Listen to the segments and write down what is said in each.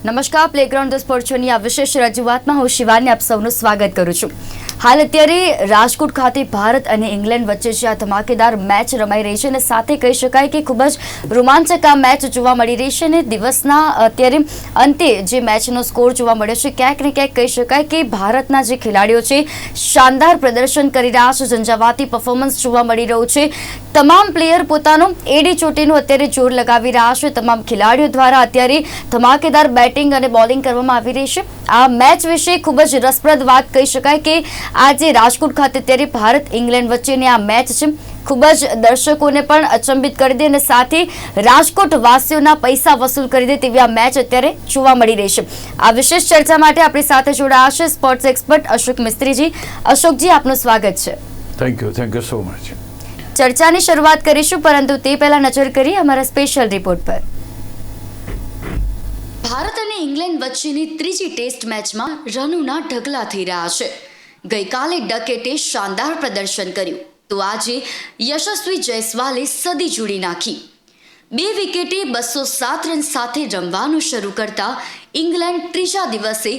નમસ્કાર playground the sport આ વિશેષ રજૂઆતમાં હું શિવાની આપ સૌનું સ્વાગત કરું છું. હાલ અત્યારે રાજકોટ ખાતે ભારત અને ઇંગ્લેન્ડ વચ્ચે જે આ ધમાકેદાર મેચ રમાઈ રહી છે અને સાથે કહી શકાય કે ખૂબ જ રોમાંચક આ મેચ જોવા મળી રહી છે અને દિવસના અત્યારે અંતે જે મેચનો સ્કોર જોવા મળ્યો છે, ક્યાંક ને ક્યાંક કહી શકાય કે ભારતના જે ખેલાડીઓ છે, શાનદાર પ્રદર્શન કરી રહ્યા છે, ઝંઝાવાતી પરફોર્મન્સ જોવા મળી રહ્યું છે. તમામ પ્લેયર પોતાનું એડી ચોટીનું અત્યારે જોર લગાવી રહ્યા છે. તમામ ખેલાડીઓ દ્વારા અત્યારે ધમાકેદાર બેટિંગ અને બોલિંગ કરવામાં આવી રહી છે. આ મેચ વિશે ખૂબ જ રસપ્રદ વાત કહી શકાય કે આજે રાજકોટ ખાતે અત્યારે ભારત ઇંગ્લેન્ડ વચ્ચેની આ મેચ છે. ખૂબ જ દર્શકોને પણ અચંબિત કરી દે અને સાથે રાજકોટ વાસીઓના પૈસા વસૂલ કરી દે તેવી આ મેચ અત્યારે જોવા મળી રહી છે. આ વિશેષ ચર્ચા માટે આપણી સાથે જોડાયા છે સ્પોર્ટ્સ એક્સપર્ટ અશોક મિસ્ત્રીજી. અશોકજી, આપનું સ્વાગત છે. Thank you thank you so much ચર્ચાની શરૂઆત કરીશું, પરંતુ તે પહેલા નજર કરીએ અમારા સ્પેશિયલ રિપોર્ટ પર. ભારત અને ઇંગ્લેન્ડ વચ્ચેની ત્રીજી ટેસ્ટ મેચમાં રનોના ઢગલા થઈ રહ્યા છે. ગઈકાલે ડકેટે શાનદાર પ્રદર્શન કર્યું, તો આજે યશસ્વી જયસ્વાલે સદી જોડી નાખી. બે વિકેટે બસો સાત રન સાથે રમવાનું શરૂ કરતા ઇંગ્લેન્ડ ત્રીજા દિવસે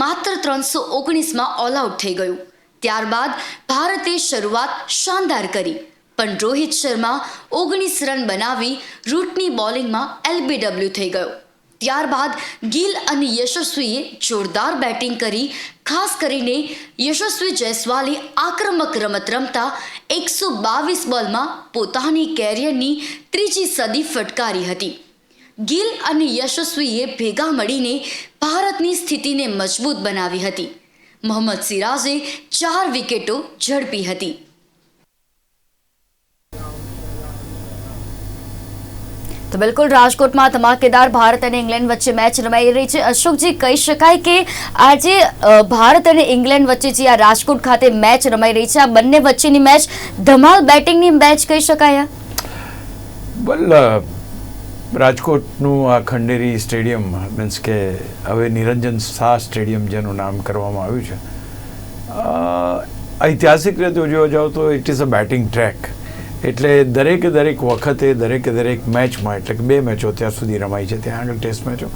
માત્ર ત્રણસો ઓગણીસમાં ઓલ આઉટ થઈ ગયું. ત્યારબાદ ભારતે શરૂઆત શાનદાર કરી. પણ રોહિત શર્મા ઓગણીસ રન બનાવી રૂટની બોલિંગમાં એલબીડબ્લ્યુ થઈ ગયો. ત્યારબાદ ગિલ અને યશસ્વીએ જોરદાર બેટિંગ કરી, ખાસ કરીને યશસ્વી જયસ્વાલે આક્રમક રમત રમતા એકસો બાવીસ બોલમાં પોતાની કેરિયરની ત્રીજી સદી ફટકારી હતી. ગિલ અને યશસ્વીએ ભેગા મળીને ભારતની સ્થિતિને મજબૂત બનાવી હતી. મોહમ્મદ સિરાજે ચાર વિકેટો ઝડપી હતી. બિલકુલ રાજકોટમાં ધમાકેદાર ભારત અને ઇંગ્લેન્ડ વચ્ચે મેચ રમાઈ રહી છે. અશોકજી, કહી શકાય કે આજે ભારત અને ઇંગ્લેન્ડ વચ્ચે જે આ રાજકોટ ખાતે મેચ રમાઈ રહી છે, આ બંને વચ્ચેની મેચ ધમાલ બેટિંગની મેચ કહી શકાય? વેલ રાજકોટનું આ ખંડેરી સ્ટેડિયમ, મીન્સ કે હવે નિરંજન શાહ સ્ટેડિયમ જેનું નામ કરવામાં આવ્યું છે. ઐતિહાસિક રીતે જોવા જાઓ તો it is a batting track એટલે દરેકે દરેક વખતે દરેકે દરેક મેચમાં એટલે કે બે મેચો ત્યાં સુધી રમાઈ છે ત્યાં આગળ ટેસ્ટ મેચો.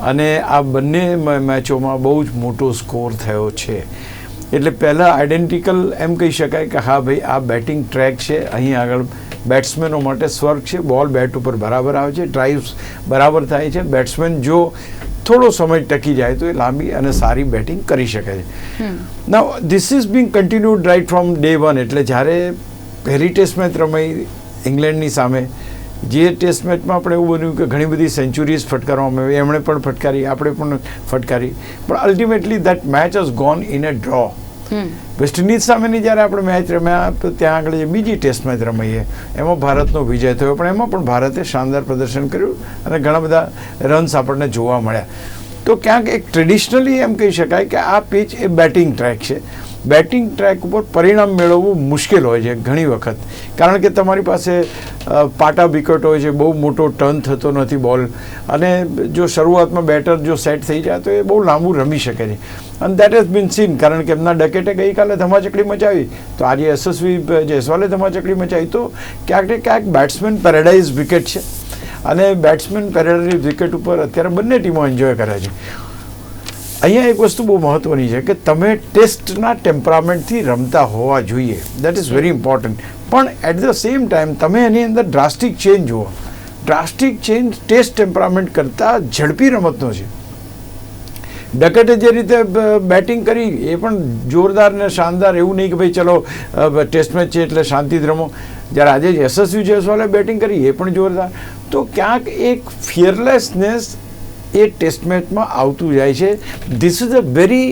અને આ બંને મેચોમાં બહુ જ મોટો સ્કોર થયો છે. એટલે પહેલાં આઈડેન્ટિકલ એમ કહી શકાય કે હા ભાઈ આ બેટિંગ ટ્રેક છે અહીં આગળ બેટ્સમેનો માટે સ્વર્ગ છે બોલ બેટ ઉપર બરાબર આવે છે ડ્રાઇવ્સ બરાબર થાય છે. બેટ્સમેન જો થોડો સમય ટકી જાય તો એ લાંબી અને સારી બેટિંગ કરી શકે છે. ના this is being continued right from day one એટલે જ્યારે પહેલી ટેસ્ટ મેચ રમાઈ ઇંગ્લેન્ડની સામે. જે ટેસ્ટ મેચમાં આપણે એવું બન્યું કે ઘણી બધી સેન્ચુરીઝ ફટકારવામાં આવી એમણે પણ ફટકારી આપણે પણ ફટકારી. પણ ultimately that match has gone in a draw West Indies સામેની જ્યારે આપણે મેચ રમ્યા તો ત્યાં આગળ જે બીજી ટેસ્ટ મેચ રમાઈએ એમાં ભારતનો વિજય થયો. પણ એમાં પણ ભારતે શાનદાર પ્રદર્શન કર્યું અને ઘણા બધા રન્સ આપણને જોવા મળ્યા. તો ક્યાંક એક ટ્રેડિશનલી એમ કહી શકાય કે આ પીચ એ બેટિંગ ટ્રેક છે. બેટિંગ ટ્રેક ઉપર પરિણામ મેળવવું મુશ્કેલ હોય છે ઘણી વખત. કારણ કે તમારી પાસે પાટા વિકેટ હોય છે, બહુ મોટો ટર્ન થતો નથી બોલ. અને જો શરૂઆતમાં બેટર જો સેટ થઈ જાય તો એ બહુ લાંબુ રમી શકે છે. અને દેટ હેઝ બીન સીન કારણ કે એમના ડકેટે ગઈકાલે ધમાચકડી મચાવી. તો આજે યશસ્વી જયસ્વાલે ધમાચકડી મચાવી. તો ક્યાંક ને ક્યાંક બેટ્સમેન પેરેડાઇઝ વિકેટ છે. અને બેટ્સમેન પેરેડાઇઝ વિકેટ ઉપર અત્યારે બંને ટીમો એન્જોય કરે છે. અહીંયા એક વસ્તુ બહુ મહત્વની છે કે તમે ટેસ્ટના ટેમ્પરામેન્ટથી રમતા હોવા જોઈએ. દેટ ઇઝ વેરી ઇમ્પોર્ટન્ટ પણ એટ ધ સેમ ટાઈમ તમે એની અંદર ડ્રાસ્ટિક ચેન્જ જુઓ. ડ્રાસ્ટિક ચેન્જ ટેસ્ટ ટેમ્પરામેન્ટ કરતાં ઝડપી રમતનો છે. ડકેટે જે રીતે બેટિંગ કરી એ પણ જોરદાર ને શાનદાર એવું નહીં કે ભાઈ ચલો ટેસ્ટ મેચ છે એટલે શાંતિથી રમો. જ્યારે આજે યશસ્વી જયસ્વાલે બેટિંગ કરી એ પણ જોરદાર. તો ક્યાંક એક ફિયરલેસનેસ એ ટેસ્ટ મેચમાં આવતું જાય છે. This is a very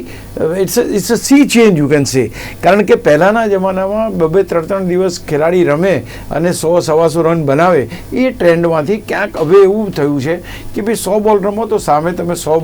it's it's a sea change you can say કારણ કે પહેલાંના જમાનામાં બબે ત્રણ ત્રણ દિવસ ખેલાડી રમે અને સો, સવાસો રન બનાવે, એ ટ્રેન્ડમાંથી ક્યાંક હવે એવું થયું છે કે ભાઈ સો બોલ રમો તો સામે તમે સો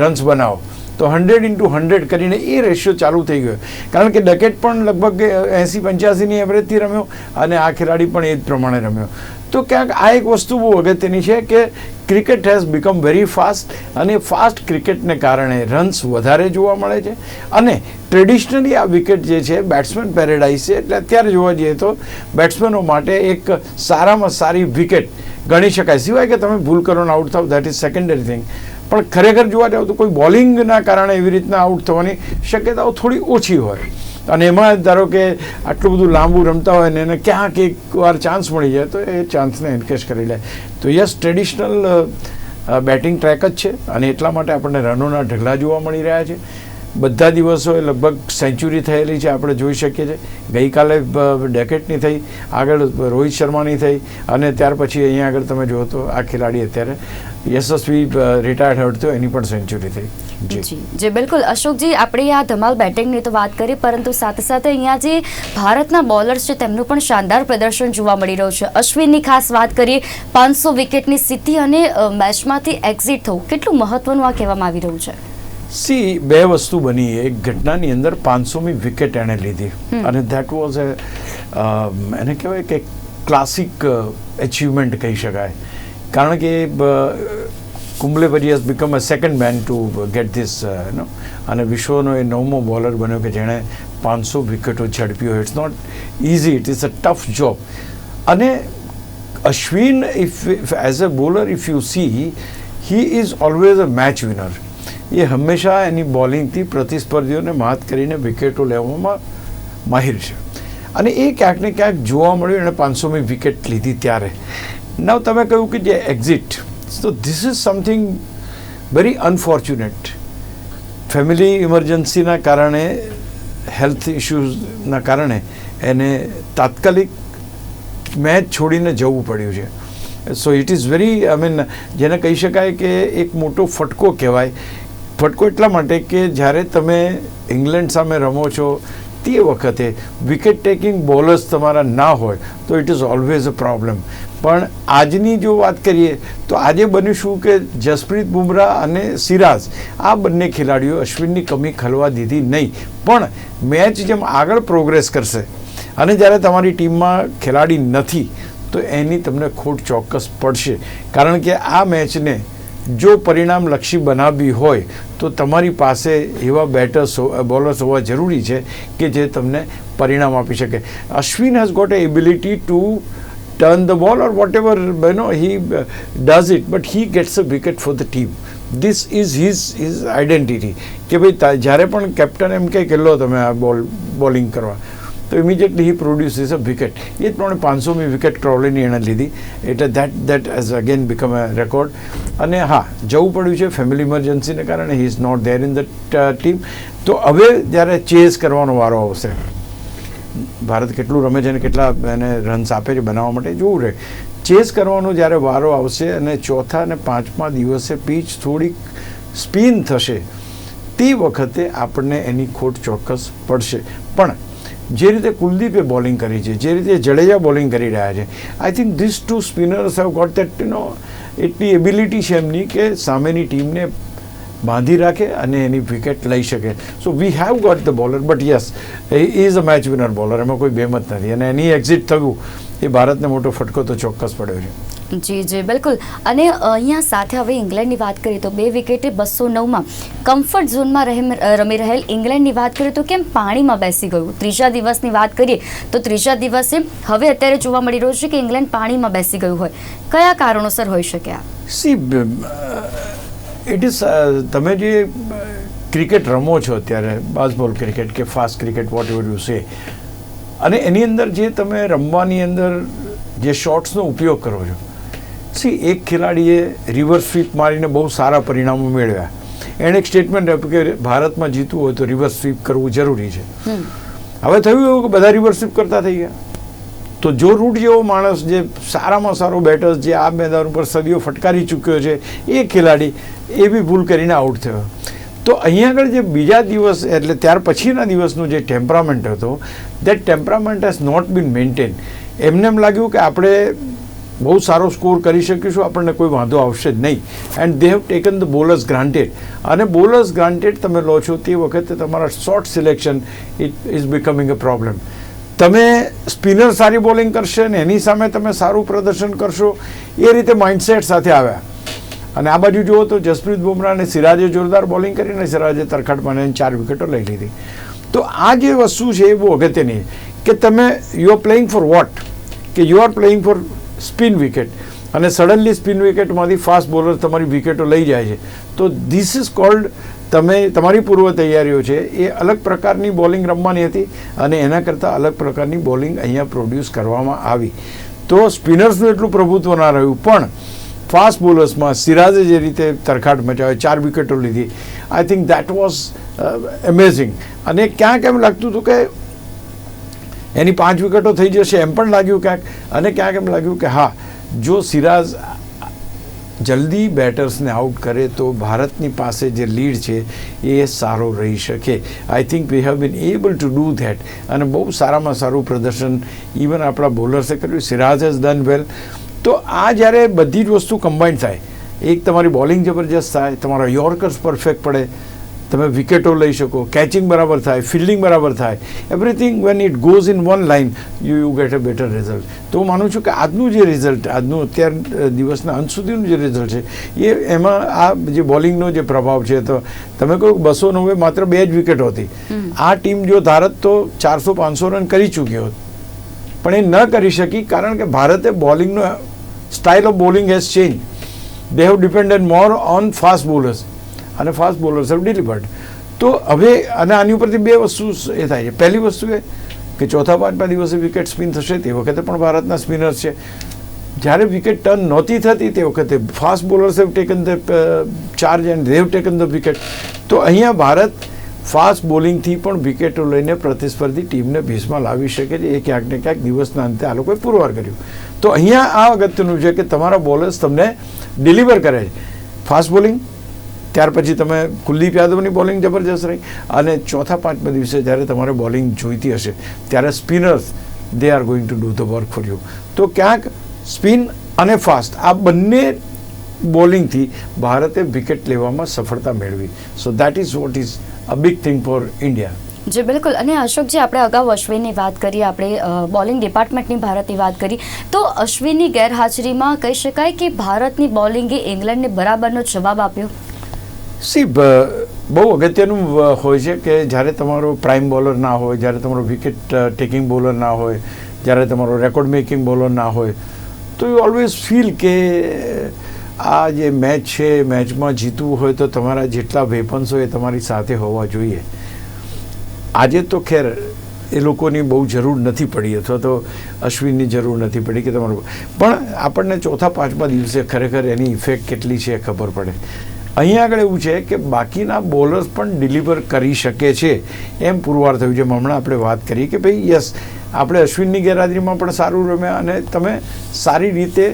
રન્સ બનાવો. તો હંડ્રેડ ઇન્ટુ હંડ્રેડ કરીને એ રેશિયો ચાલુ થઈ ગયો. કારણ કે ડકેટ પણ લગભગ એંસી પંચ્યાસીની એવરેજથી રમ્યો અને આ ખેલાડી પણ એ જ પ્રમાણે રમ્યો. તો ક્યાંક આ એક વસ્તુ બહુ અગત્યની છે કે cricket has become very fast અને ફાસ્ટ ક્રિકેટને કારણે રન્સ વધારે જોવા મળે છે. અને ટ્રેડિશનલી આ વિકેટ જે છે બેટ્સમેન પેરેડાઇઝ છે. એટલે અત્યારે જોવા જઈએ તો બેટ્સમેનો માટે એક સારામાં સારી વિકેટ ગણી શકાય. સિવાય કે તમે ભૂલ કરો આઉટ થાવ દેટ ઇઝ સેકન્ડરી થિંગ પણ ખરેખર જોવા જાવ તો કોઈ બોલિંગના કારણે એવી રીતના આઉટ થવાની શક્યતાઓ થોડી ઓછી હોય. અને એમાં ધારો કે આટલું બધું લાંબુ રમતા હોય ને એને ક્યાંક એક વાર ચાન્સ મળી જાય, તો એ ચાન્સને એન્કરેજ કરી લે. તો યસ ટ્રેડિશનલ બેટિંગ ટ્રેક જ છે અને એટલા માટે આપણને રનોના ઢગલા જોવા મળી રહ્યા છે. બધા દિવસોએ લગભગ સેન્ચુરી થયેલી છે, આપણે જોઈ શકીએ છીએ. ગઈકાલે ડેકેટની થઈ, આગળ રોહિત શર્માની થઈ, અને ત્યાર પછી અહીંયા આગળ તમે જુઓ તો આ ખેલાડી અત્યારે યશસ્વી રિટાયર્ડ થયો, એની પણ સેન્ચુરી થઈ. જી. જી. બિલકુલ. અશોકજી, આપણે આ ધમાલ બેટિંગની તો વાત કરી, પરંતુ સાથે સાથે અહીંયા જે ભારતના બોલર્સ છે, તેમનું પણ શાનદાર પ્રદર્શન જોવા મળી રહ્યું છે. અશ્વિનની ખાસ વાત કરીએ, પાંચસો વિકેટની સ્થિતિ અને મેચમાંથી એક્ઝિટ થવું. કેટલું મહત્વનું આ કહેવામાં આવી રહ્યું છે? સી બે વસ્તુ બની. એક ઘટનાની અંદર પાંચસોમી વિકેટ એણે લીધી. અને ધેટ વોઝ એ એને કહેવાય કે ક્લાસિક એચિવમેન્ટ કહી શકાય. કારણ કે કુંબલે પછી has become a second man to get this નો અને વિશ્વનો એ નવમો બોલર બન્યો કે જેણે પાંચસો વિકેટો ઝડપ્યો. It's not easy it is a tough job અને Ashwin if as a bowler if you see he is always a match winner એ હંમેશા એની બોલિંગથી પ્રતિસ્પર્ધીઓને માત કરીને વિકેટો લેવામાં માહિર છે. અને એ ક્યાંક ને ક્યાંક જોવા મળ્યું, એણે પાંચસોમી વિકેટ લીધી ત્યારે. નવ, તમે કહ્યું કે જે એક્ઝિટ તો this is something very unfortunate family ઇમરજન્સીના કારણે હેલ્થ ઇશ્યુઝના કારણે એને તાત્કાલિક મેચ છોડીને જવું પડ્યું છે. So it is very I mean જેને કહી શકાય કે એક મોટો ફટકો કહેવાય ફટકો એટલા માટે કે જ્યારે તમે ઇંગ્લેન્ડ સામે રમો છો તે વખતે વિકેટ ટેકિંગ બોલર્સ તમારા ના હોય તો it is always a problem પણ આજની જો વાત કરીએ તો આજે બન્યું શું કે જસપ્રીત બુમરાહ અને સિરાજ, આ બંને ખેલાડીઓ અશ્વિનની કમી ખલવા દીધી નહીં, પણ મેચ જેમ આગળ પ્રોગ્રેસ કરશે અને જ્યારે તમારી ટીમમાં ખેલાડી નથી, તો એની તમને ખોટ ચોક્કસ પડશે. કારણ કે આ મેચને જો પરિણામલક્ષી બનાવવી હોય તો તમારી પાસે એવા બેટર્સ બોલર્સ હોવા જરૂરી છે કે જે તમને પરિણામ આપી શકે. Ashwin has got a ability to turn the ball or whatever you he uh, does it but he gets a wicket for the team. This is his his identity. કે ભાઈ જ્યારે પણ કેપ્ટન એમ કહે કે લો તમે આ બોલ બોલિંગ કરવા. તો ઇમિડિયેટલી હી પ્રોડ્યુસીસ અ વિકેટ એ જ પ્રમાણે પાંચસોમી વિકેટ ક્રોલીની એણે લીધી. એટલે that that has again become a record અને હા, જવું પડ્યું છે ફેમિલી ઇમરજન્સીને કારણે he is not there in the team તો હવે જ્યારે ચેઝ કરવાનો વારો આવશે, ભારત કેટલું રમે છે અને કેટલા એને રન્સ આપે છે બનાવવા માટે જોવું રહે. ચેસ કરવાનો જ્યારે વારો આવશે અને ચોથા અને પાંચમા દિવસે પીચ થોડીક સ્પિન થશે, તે વખતે આપણને એની ખોટ ચોક્કસ પડશે. પણ જે રીતે કુલદીપે બોલિંગ કરી છે, જે રીતે જડેજા બોલિંગ કરી રહ્યા છે I think this two spinners have got that you know એટલી એબિલિટી છે એમની કે સામેની ટીમને બાંધી રાખે અને એની વિકેટ લઈ શકે. So we have got the bowler but yes is a match winner bowler એમાં કોઈ બેમત નથી. અને એની એક્ઝિટ થયું, એ ભારતને મોટો ફટકો તો ચોક્કસ પડ્યો છે. જી જી, બિલકુલ. અને અહીંયા સાથે હવે ઇંગ્લેન્ડની વાત કરીએ તો બે વિકેટે બસો નવમાં કમ્ફર્ટ ઝોનમાં રમી રહેલ ઇંગ્લેન્ડની વાત કરીએ તો કેમ પાણીમાં બેસી ગયું? ત્રીજા દિવસની વાત કરીએ તો ત્રીજા દિવસે હવે અત્યારે જોવા મળી રહ્યું છે કે ઇંગ્લેન્ડ પાણીમાં બેસી ગયું હોય. કયા કારણોસર હોઈ શકે આ? સી ઇટ ઇઝ તમે જે ક્રિકેટ રમો છો અત્યારે બાસબોલ ક્રિકેટ કે fast cricket whatever you say અને એની અંદર જે તમે રમવાની અંદર જે શોટ્સનો ઉપયોગ કરો છો સી એક ખેલાડીએ રિવર્સ સ્વીપ મારીને બહુ સારા પરિણામો મેળવ્યા. એણે એક સ્ટેટમેન્ટ આપ્યું કે ભારતમાં જીતવું હોય તો રિવર્સ સ્વીપ કરવું જરૂરી છે. હવે થયું એવું કે બધા રિવર્સ સ્વીપ કરતા થઈ ગયા. તો જો રૂટ જેવો માણસ જે સારામાં સારો બેટર્સ જે આ મેદાન ઉપર સદીઓ ફટકારી ચૂક્યો છે એ ખેલાડી એ બી ભૂલ કરીને આઉટ થયો. તો અહીંયા આગળ જે બીજા દિવસ એટલે ત્યાર પછીના દિવસનું જે ટેમ્પરામેન્ટ હતો that temperament has not been maintain એમને એમ લાગ્યું કે આપણે બહુ સારો સ્કોર કરી શકીશું, આપણને કોઈ વાંધો આવશે જ નહીં. And they have taken the bowlers granted અને બોલર્સ ગ્રાન્ટેડ તમે લો છો તે વખતે તમારા short selection it is becoming a problem તમે સ્પિનર સારી બોલિંગ કરશે અને એની સામે તમે સારું પ્રદર્શન કરશો, એ રીતે માઇન્ડસેટ સાથે આવ્યા. અને આ બાજુ જુઓ તો જસપ્રીત બુમરાહ અને સિરાજે જોરદાર બોલિંગ કરીને સિરાજે તરખટમાં ચાર વિકેટો લઈ લીધી. તો આ જે વસ્તુ છે એ બહુ અગત્યની કે તમે you are playing for what કે you are playing for spin wicket. અને સડનલી સ્પિન વિકેટમાંથી ફાસ્ટ બોલર તમારી વિકેટો લઈ જાય છે. તો ધીસ ઇઝ કોલ્ડ તમે, તમારી પૂર્વ તૈયારીઓ છે, એ અલગ પ્રકારની બોલિંગ રમવાની હતી અને એના કરતાં અલગ પ્રકારની બોલિંગ અહીંયા પ્રોડ્યુસ કરવામાં આવી. તો સ્પિનર્સનું એટલું પ્રભુત્વ ના રહ્યું, પણ ફાસ્ટ બોલર્સમાં સિરાજે જે રીતે તરખાટ મચાવી, ચાર વિકેટો લીધી I think that was amazing અને ક્યાંક એમ લાગતું હતું કે એની પાંચ વિકેટો થઈ જશે, એમ પણ લાગ્યું ક્યાંક. અને ક્યાંક એમ લાગ્યું કે હા, જો સિરાજ જલ્દી બેટર્સને આઉટ કરે તો ભારતની પાસે જે લીડ છે એ સારો રહી શકે. I think we have been able to do that અને બહુ સારામાં સારું પ્રદર્શન ઇવન આપણા બોલર્સે કર્યું. સિરાજ હેઝ ડન વેલ તો આ જ્યારે બધી જ વસ્તુ કમ્બાઈન્ડ થાય, એક તમારી બોલિંગ જબરજસ્ત થાય, તમારા યોર્કર્સ પરફેક્ટ પડે તમે વિકેટો લઈ શકો કેચિંગ બરાબર થાય ફિલ્ડિંગ બરાબર થાય. Everything when it goes in one line you you get a better result તો હું માનું છું કે આજનું જે રિઝલ્ટ આજનું અત્યાર દિવસના અંત સુધીનું જે રિઝલ્ટ છે એ એમાં આ જે બોલિંગનો જે પ્રભાવ છે તો તમે કહો બસો નવે માત્ર બે જ વિકેટો હતી. આ ટીમ જો ભારત તો ચારસો પાંચસો રન કરી ચૂક્યો હોત. પણ એ ન કરી શકી કારણ કે ભારતે બોલિંગનો style of bowling has change they have dependent more on fast bowlers અને ફાસ્ટ બોલર્સ હેવ ડિલિવર્ડ તો હવે અને આની ઉપરથી બે વસ્તુ એ થાય છે. પહેલી વસ્તુ એ કે ચોથા પાંચમા દિવસે વિકેટ સ્પિન થશે, તે વખતે પણ ભારતના સ્પિનર્સ છે. જ્યારે વિકેટ ટર્ન નહોતી થતી, તે વખતે fast bowlers have taken the charge and they've taken the wicket તો અહીંયા ભારત ફાસ્ટ બોલિંગથી પણ વિકેટો લઈને પ્રતિસ્પર્ધી ટીમને ભીસમાં લાવી શકે છે. એ ક્યાંક ને ક્યાંક દિવસના અંતે આ લોકોએ પુરવાર કર્યું. તો અહીંયા આ અગત્યનું છે કે તમારા બોલર્સ તમને ડિલિવર કરે છે. ફાસ્ટ બોલિંગ ત્યાર પછી તમે કુલદીપ યાદવની બોલિંગ જબરજસ્ત રહી. અને ચોથા પાંચમા દિવસે જ્યારે તમારે બોલિંગ જોઈતી હશે, ત્યારે spinners they are going to do the work for you તો ક્યાંક સ્પિન અને ફાસ્ટ, આ બંને બોલિંગથી ભારતે વિકેટ લેવામાં સફળતા મેળવી. So that is what is a big thing for India જી, બિલકુલ. અને અશોકજી, આપણે અગાઉ અશ્વિનની વાત કરી, આપણે બોલિંગ ડિપાર્ટમેન્ટની ભારતની વાત કરી. તો અશ્વિનની ગેરહાજરીમાં કહી શકાય કે ભારતની બોલિંગે ઇંગ્લેન્ડને બરાબરનો જવાબ આપ્યો? સી બહુ અગત્યનું હોય છે કે જ્યારે તમારો પ્રાઇમ બોલર ના હોય, જ્યારે તમારો વિકેટ ટેકિંગ બોલર ના હોય, જ્યારે તમારો રેકોર્ડ મેકિંગ બોલર ના હોય, તો યુ ઓલવેઝ ફીલ કે આ જે મેચ છે મેચમાં જીતવું હોય તો તમારા જેટલા વેપન્સ હોય એ તમારી સાથે હોવા જોઈએ. આજે તો ખેર, એ લોકોની બહુ જરૂર નથી પડી, અથવા તો અશ્વિનની જરૂર નથી પડી કે તમારું. પણ આપણને ચોથા પાંચમા દિવસે ખરેખર એની ઇફેક્ટ કેટલી છે ખબર પડે. અહીંયા આગળ એવું છે કે બાકીના બોલર્સ પણ ડિલિવર કરી શકે છે. એમ પુરવાર થયું છે. હમણાં આપણે વાત કરી કે ભાઈ, યસ, આપણે અશ્વિનની ગેરહાજરીમાં પણ સારું રમ્યા અને તમે સારી રીતે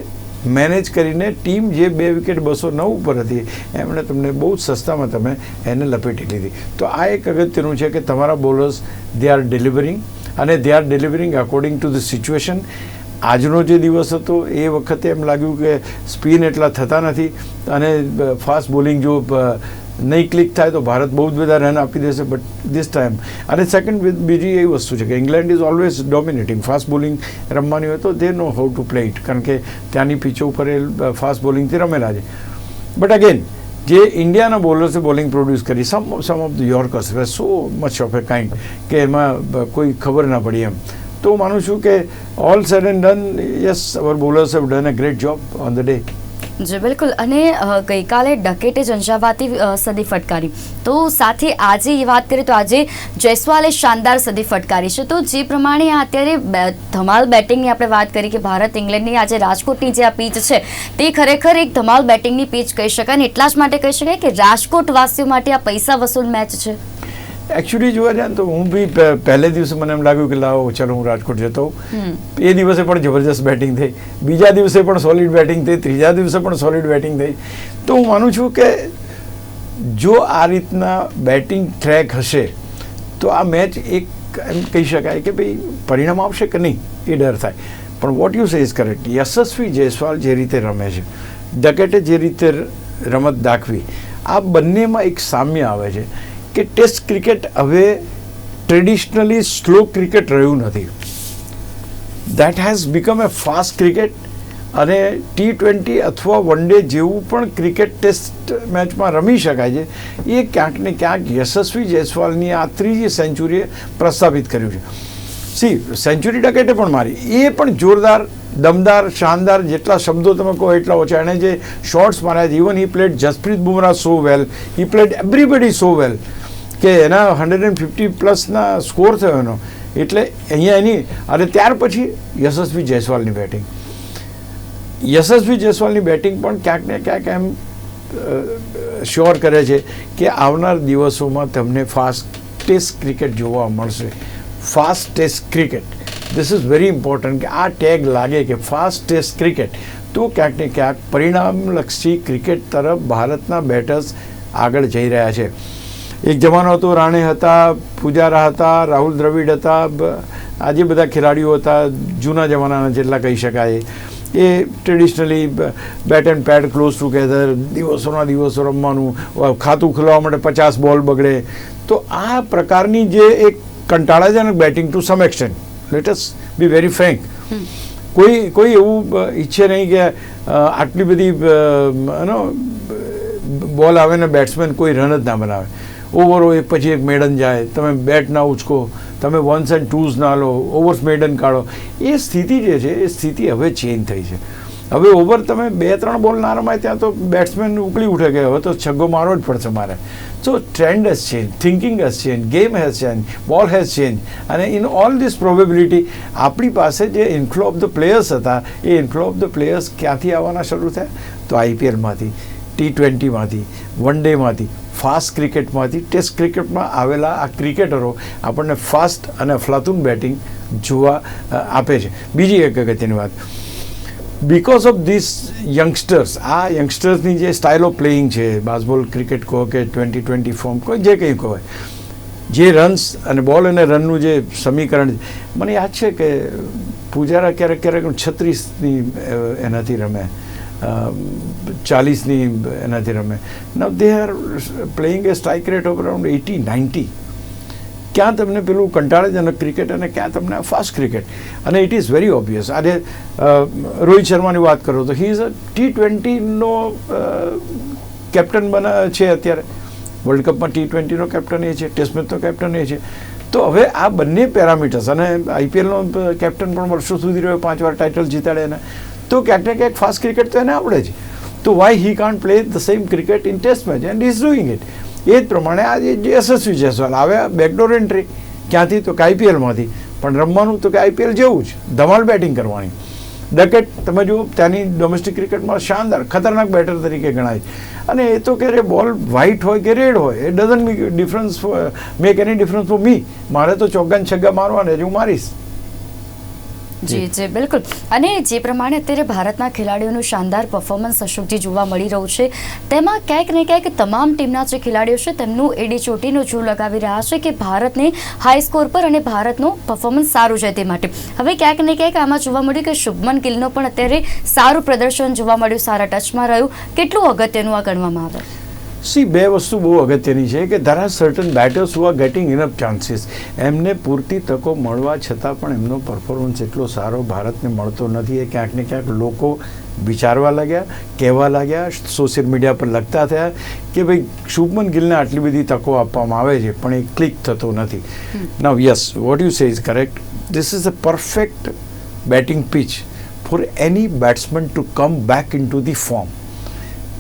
મેનેજ કરીને ટીમ જે બે વિકેટ બસો નવ ઉપર હતી, એમણે તમને બહુ જ સસ્તામાં તમે એને લપેટી લીધી. તો આ એક અગત્યનું છે કે તમારા બોલર્સ દે આર ડિલિવરિંગ અને they are delivering according to the situation આજનો જે દિવસ હતો, એ વખતે એમ લાગ્યું કે સ્પિન એટલા થતા નથી અને ફાસ્ટ બોલિંગ જો નહીં ક્લિક થાય તો ભારત બહુ જ બધા રન આપી દેશે, બટ ધીસ ટાઈમ અને સેકન્ડ બીજી એવી વસ્તુ છે કે England is always dominating fast bowling રમવાની હોય તો they know how to play it કારણ કે ત્યાંની પીચો ઉપર એ ફાસ્ટ બોલિંગથી રમેલા છે. બટ અગેન જે ઇન્ડિયાના બોલર્સે બોલિંગ પ્રોડ્યુસ કરી some some of the yorkers way so much of a kind કે એમાં કોઈ ખબર ના પડી એમ. તો હું માનું છું કે all said and done yes our bowlers have done a great job on the day જી, બિલકુલ. અને ગઈકાલે ડકેટે ઝંઝાવાતી સદી ફટકારી. તો સાથે આજે એ વાત કરીએ તો આજે જયસ્વાલે શાનદાર સદી ફટકારી છે. તો જે પ્રમાણે અત્યારે ધમાલ બેટિંગની આપણે વાત કરી કે ભારત ઇંગ્લેન્ડની આજે રાજકોટની જે આ પીચ છે, તે ખરેખર એક ધમાલ બેટિંગની પીચ કહી શકાય અને એટલા જ માટે કહી શકાય કે રાજકોટવાસીઓ માટે આ પૈસા વસૂલ મેચ છે. એકચ્યુઅલી જોવા જાય ને તો હું બી પહેલે દિવસે મને એમ લાગ્યું કે લાવો ચલો હું રાજકોટ જતો એ દિવસે પણ જબરજસ્ત બેટિંગ થઈ. બીજા દિવસે પણ સોલિડ બેટિંગ થઈ. ત્રીજા દિવસે પણ સોલિડ બેટિંગ થઈ. તો હું માનું છું કે જો આ રીતના બેટિંગ ટ્રેક હશે તો આ મેચ એક એમ કહી શકાય કે ભાઈ પરિણામ આવશે કે નહીં? એ ડર થાય. પણ what you say is correct Yashasvi Jaiswal જે રીતે રમે છે ડકેટે જે રીતે રમત દાખવી આ બંનેમાં એક સામ્ય આવે છે. કે ટેસ્ટ ક્રિકેટ હવે ટ્રેડિશનલી સ્લો ક્રિકેટ રહ્યું નથી. That has become a fast cricket અને ટી ટ્વેન્ટી અથવા વન ડે જેવું પણ ક્રિકેટ ટેસ્ટ મેચમાં રમી શકાય છે. એ ક્યાંક ને ક્યાંક યશસ્વી જયસ્વાલની આ ત્રીજી સેન્ચુરીએ પ્રસ્થાપિત કર્યું છે. સી સેન્ચુરી ડકેટે પણ મારી. એ પણ જોરદાર, દમદાર, શાનદાર જેટલા શબ્દો તમે કહો એટલા ઓછા. એણે જે શોર્ટ્સ માર્યા even he played Jasprit Bumrah so well he played everybody so well કે એના હંડ્રેડ એન્ડ ફિફ્ટી પ્લસના સ્કોર થયો એનો. એટલે અહીંયા એની, અને ત્યાર પછી યશસ્વી જયસ્વાલની બેટિંગ યશસ્વી જયસ્વાલની બેટિંગ પણ ક્યાંક ને ક્યાંક એમ શ્યોર કરે છે કે આવનાર દિવસોમાં તમને ફાસ્ટ ટેસ્ટ ક્રિકેટ જોવા મળશે. Fast test cricket this is very important કે આ ટેગ લાગે કે ફાસ્ટ ટેસ્ટ ક્રિકેટ તો ક્યાંક ને ક્યાંક પરિણામલક્ષી ક્રિકેટ તરફ ભારતના બેટર્સ આગળ જઈ રહ્યા છે. એક જમાનો હતો રાણે હતા પૂજારા હતા રાહુલ દ્રવિડ હતા આજે બધા ખેલાડીઓ હતા જૂના જમાનાના જેટલા કહી શકાય. એ traditionally bat and pad close together દિવસોના દિવસો રમવાનું ખાતું ખોલાવવા માટે પચાસ બોલ બગડે. તો આ પ્રકારની જે એક કંટાળાજનક batting to some extent let's be very frank કોઈ કોઈ એવું ઈચ્છે નહીં કે આટલી બધી એનો બોલ આવે ને બેટ્સમેન કોઈ રન જ ના બનાવે. ઓવર એ પછી એક મેડન જાય, તમે બેટ ના ઉચકો, તમે વન્સ એન્ડ ટૂઝ ના લો ઓવર્સ મેડન કાઢો. એ સ્થિતિ જે છે, એ સ્થિતિ હવે ચેન્જ થઈ છે. હવે ઓવર તમે બે, ત્રણ બોલ ના રમાય ત્યાં તો બેટ્સમેન ઉકળી ઉઠે કે હવે તો છગ્ગો મારવો જ પડશે મારે. So trend has change thinking has change game has change ball has change અને ઇન ઓલ ધીસ પ્રોબેબિલિટી આપણી પાસે જે ઇન્ફ્લો ઓફ ધ પ્લેયર્સ હતા, એ ઇન્ફ્લો ઓફ ધ પ્લેયર્સ ક્યાંથી આવવાના શરૂ થયા? તો આઈપીએલમાંથી ટી ટ્વેન્ટીમાંથી વન ડેમાંથી ફાસ્ટ ક્રિકેટમાંથી, ટેસ્ટ ક્રિકેટમાં આવેલા આ ક્રિકેટરો આપણને ફાસ્ટ અને ફ્લાતુન બેટિંગ જોવા આપે છે. બીજી એક અગત્યની વાત. બિકોઝ ઓફ ધીસ યંગસ્ટર્સ આ યંગસ્ટર્સની જે સ્ટાઇલ ઓફ પ્લેઇંગ છે બાસબોલ ક્રિકેટ કહો કે ટ્વેન્ટી ટ્વેન્ટી ફોર્મ કહો, જે કંઈ કહો, જે રન્સ અને બોલ અને રનનું જે સમીકરણ મને યાદ છે કે પૂજારા ક્યારેક ક્યારેક છત્રીસની એનાથી રમે. ચાલીસની એનાથી રમે. Now they are playing a strike rate of around eighty ninety ક્યાં તમને પેલું કંટાળાજનક ક્રિકેટ અને ક્યાં તમને ફાસ્ટ ક્રિકેટ અને ઇટ ઇઝ વેરી ઓબ્વિયસ આજે રોહિત શર્માની વાત કરો તો હી ઇઝ અ ટી ટ્વેન્ટીનો કેપ્ટન બના, છે અત્યારે. વર્લ્ડ કપમાં ટી ટ્વેન્ટીનો કેપ્ટન એ છે ટેસ્ટ મેચનો કેપ્ટન એ છે. તો હવે આ બંને પેરામીટર્સ અને આઈપીએલનો કેપ્ટન પણ વર્ષો સુધી રહ્યો, પાંચ વાર ટાઇટલ જીતાડે એને. તો ક્યાંક ને ક્યાંક ફાસ્ટ ક્રિકેટ તો એને આવડે છે તો why he can't play the same cricket in test match and is doing it એ જ પ્રમાણે આજે જે યશસ્વી જયસ્વાલ આવે બેકડોર એન્ટ્રી ક્યાંથી? તો કે આઈપીએલમાંથી પણ રમવાનું તો કે આઈપીએલ જેવું જ. ધમાલ બેટિંગ કરવાની. ડકેટ, તમે જુઓ, ત્યાંની ડોમેસ્ટિક ક્રિકેટમાં શાનદાર, ખતરનાક બેટર તરીકે ગણાય. અને એ તો કે બોલ વ્હાઇટ હોય કે રેડ હોય, એ doesn't make difference make any difference for me મારે તો ચોગ્ગન છગ્ગા મારવાને જ હું મારીશ. જી જી. બિલકુલ. અને જે પ્રમાણે અત્યારે ભારતના ખેલાડીઓનું શાનદાર પરફોર્મન્સ અશોકજી જોવા મળી રહ્યું છે તેમાં ક્યાંક ને ક્યાંક તમામ ટીમના જે ખેલાડીઓ છે તેમનું એડી ચોટીનો જો લગાવી રહ્યા છે કે ભારતને હાઈ સ્કોર પર અને ભારતનું પરફોર્મન્સ સારું છે તે માટે. હવે ક્યાંક ને ક્યાંક આમાં જોવા મળ્યું કે શુભમન ગિલનો પણ અત્યારે સારું પ્રદર્શન જોવા મળ્યું સારા ટચમાં રહ્યું. કેટલું અગત્યનું આ ગણવામાં આવે? સી બે વસ્તુ બહુ અગત્યની છે કે there are certain batters who are getting enough chances એમને પૂરતી તકો મળવા છતાં પણ એમનો પરફોર્મન્સ એટલો સારો ભારતને મળતો નથી. એ ક્યાંક ને ક્યાંક લોકો વિચારવા લાગ્યા કહેવા લાગ્યા સોશિયલ મીડિયા પર લખતા થયા કે ભાઈ શુભમન ગિલને આટલી બધી તકો આપવામાં આવે છે પણ એ ક્લિક થતો નથી. Now yes what you say is correct this is a perfect batting pitch for any batsman to come back into the form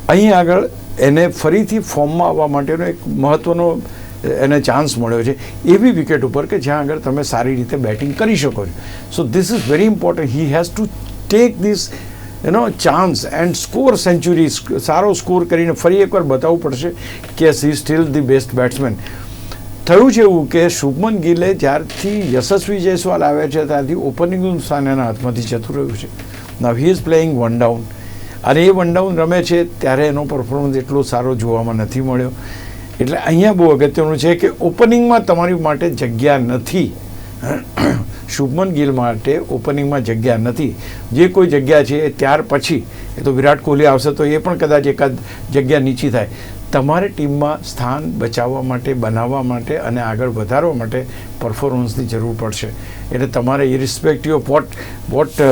અહીં આગળ એને ફરીથી ફોર્મમાં આવવા માટેનો એક મહત્ત્વનો એને ચાન્સ મળ્યો છે. એવી વિકેટ ઉપર કે જ્યાં આગળ તમે સારી રીતે બેટિંગ કરી શકો છો. So this is very important he has to take this એનો ચાન્સ એન્ડ સ્કોર સેન્ચુરી સારો સ્કોર કરીને ફરી એકવાર બતાવવું પડશે કે see still the best batsman થયું છે એવું કે શુભમન ગિલે જ્યારથી યશસ્વી જયસ્વાલ આવ્યા છે, ત્યારથી ઓપનિંગનું સ્થાન એના હાથમાંથી જતું રહ્યું છે. Now he is playing one down અને એ વન ડાઉન રમે છે, ત્યારે એનો પરફોર્મન્સ એટલો સારો જોવામાં નથી મળ્યો. એટલે અહીંયા બહુ અગત્યનું છે કે ઓપનિંગમાં તમારી માટે જગ્યા નથી. શુભમન ગિલ માટે ઓપનિંગમાં જગ્યા નથી. જે કોઈ જગ્યા છે, ત્યાર પછી, એ તો વિરાટ કોહલી આવશે તો એ પણ કદાચ એકાદ જગ્યા નીચી થાય. તમારે ટીમમાં સ્થાન બચાવવા માટે, બનાવવા માટે અને આગળ વધારવા માટે પરફોર્મન્સની જરૂર પડશે. એટલે તમારે irrespective of what what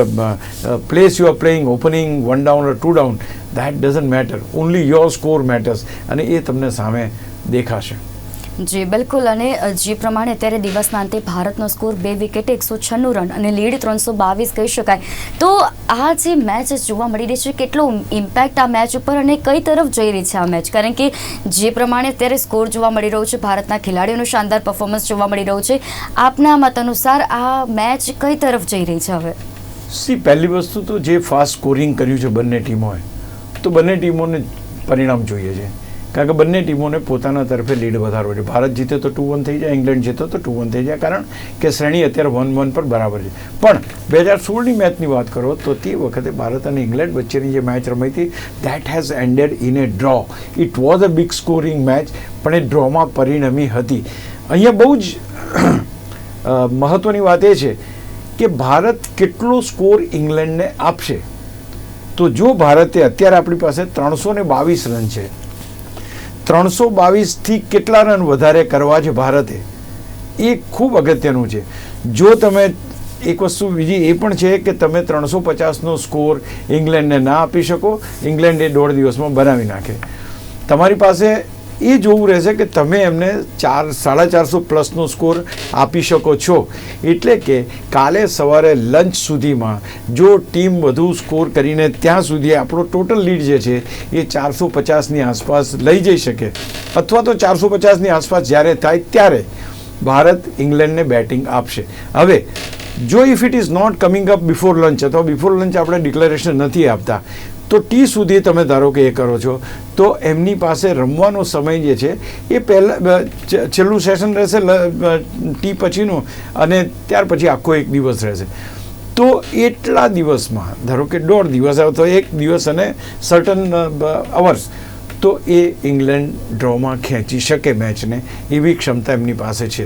place you are playing opening one down two down that doesn't matter only your score matters અને એ તમને સામે દેખાશે. જી, બિલકુલ. અને જે પ્રમાણે અત્યારે દિવસના અંતે ભારતનો સ્કોર બે વિકેટે એકસો છન્નું રન અને લીડ ત્રણસો બાવીસ કહી શકાય. તો આ જે મેચ જોવા મળી રહી છે, કેટલો ઇમ્પેક્ટ આ મેચ ઉપર અને કઈ તરફ જઈ રહી છે આ મેચ? કારણ કે જે પ્રમાણે અત્યારે સ્કોર જોવા મળી રહ્યો છે, ભારતના ખેલાડીઓનું શાનદાર પરફોર્મન્સ જોવા મળી રહ્યું છે, આપના મત અનુસાર આ મેચ કઈ તરફ જઈ રહી છે હવે? સી, પહેલી વસ્તુ તો જે ફાસ્ટ સ્કોરિંગ કર્યું છે બંને ટીમોએ, તો બંને ટીમોને પરિણામ જોઈએ છે. કારણ કે બંને ટીમોને પોતાના તરફે લીડ વધારવો છે. ભારત જીતે તો ટુ વન થઈ જાય, ઇંગ્લેન્ડ જીતે તો ટુ વન થઈ જાય. કારણ કે શ્રેણી અત્યારે વન વન પર બરાબર છે. પણ બે હજાર સોળની મેચની વાત કરો તો તે વખતે ભારત અને ઇંગ્લેન્ડ વચ્ચેની જે મેચ રમાઈ હતી that has ended in a draw it was a big scoring match પણ એ ડ્રોમાં પરિણમી હતી. અહીંયા બહુ જ મહત્ત્વની વાત એ છે કે ભારત કેટલો સ્કોર ઇંગ્લેન્ડને આપશે. તો જો ભારતે અત્યારે આપણી પાસે ત્રણસો ને બાવીસ રન છે ત્રણસો બાવીસથી કેટલા રન વધારે કરવા છે ભારતે? એ ખૂબ અગત્યનું છે. જો તમે એક વસ્તુ બીજી એ પણ છે કે તમે ત્રણસો પચાસનો સ્કોર ઇંગ્લેન્ડને ના આપી શકો, ઇંગ્લેન્ડ એ દોઢ દિવસમાં બનાવી નાખે. તમારી પાસે એ જોવું રહેશે કે તમે એમને ચાર, સાડા ચારસો પ્લસનો સ્કોર આપી શકો છો. એટલે કે કાલે સવારે લંચ સુધીમાં જો ટીમ વધુ સ્કોર કરીને ત્યાં સુધી આપણો ટોટલ લીડ જે છે એ ચારસો પચાસની આસપાસ લઈ જઈ શકે. અથવા તો ચારસો પચાસની આસપાસ જ્યારે થાય ત્યારે ભારત ઇંગ્લેન્ડને બેટિંગ આપશે. હવે, જો if it is not coming up before lunch અથવા બિફોર લંચ આપણે ડિક્લેરેશન નથી આપતા તો ટી સુધી તમે ધારો કે એ કરો છો, તો એમની પાસે રમવાનો સમય જે છે, એ પહેલાં છેલ્લું સેશન રહેશે ટી પછીનું, અને ત્યાર પછી આખો એક દિવસ રહેશે. તો એટલા દિવસમાં, ધારો કે દોઢ દિવસ અથવા એક દિવસ અને સર્ટન અવર્સ તો એ ઇંગ્લેન્ડ ડ્રોમાં ખેંચી શકે મેચને એવી ક્ષમતા એમની પાસે છે.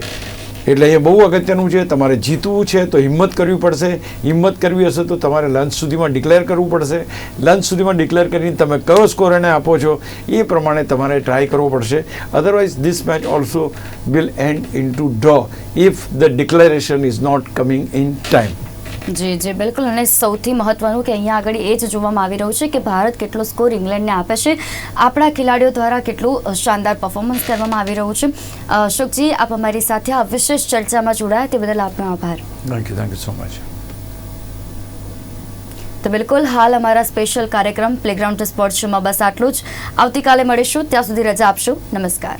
એટલે એ બહુ અગત્યનું છે, તમારે જીતવું છે તો હિંમત કરવી પડશે. હિંમત કરવી હશે તો તમારે લંચ સુધીમાં ડિક્લેર કરવું પડશે. લંચ સુધીમાં ડિક્લેર કરીને તમે કયો સ્કોર એને આપો છો, એ પ્રમાણે તમારે ટ્રાય કરવો પડશે. Otherwise this match also will end into draw if the declaration is not coming in time જી જી બિલકુલ. અને સૌથી મહત્વનું કે અહીંયા આગળ એ જ જોવામાં આવી રહ્યું છે કે ભારત કેટલો સ્કોર ઇંગ્લેન્ડને આપે છે. આપણા ખેલાડીઓ દ્વારા કેટલું શાનદાર પરફોર્મન્સ કરવામાં આવી રહ્યું છે. અશોકજી આપ અમારી સાથે આ વિશેષ ચર્ચામાં જોડાયા તે બદલ આપનો આભાર. Thank you thank you so much તો બિલકુલ હાલ અમારા સ્પેશિયલ કાર્યક્રમ પ્લેગ્રાઉન્ડ સ્પોર્ટ શોમાં બસ આટલું જ. આવતીકાલે મળીશું. ત્યાં સુધી રજા આપશો. નમસ્કાર.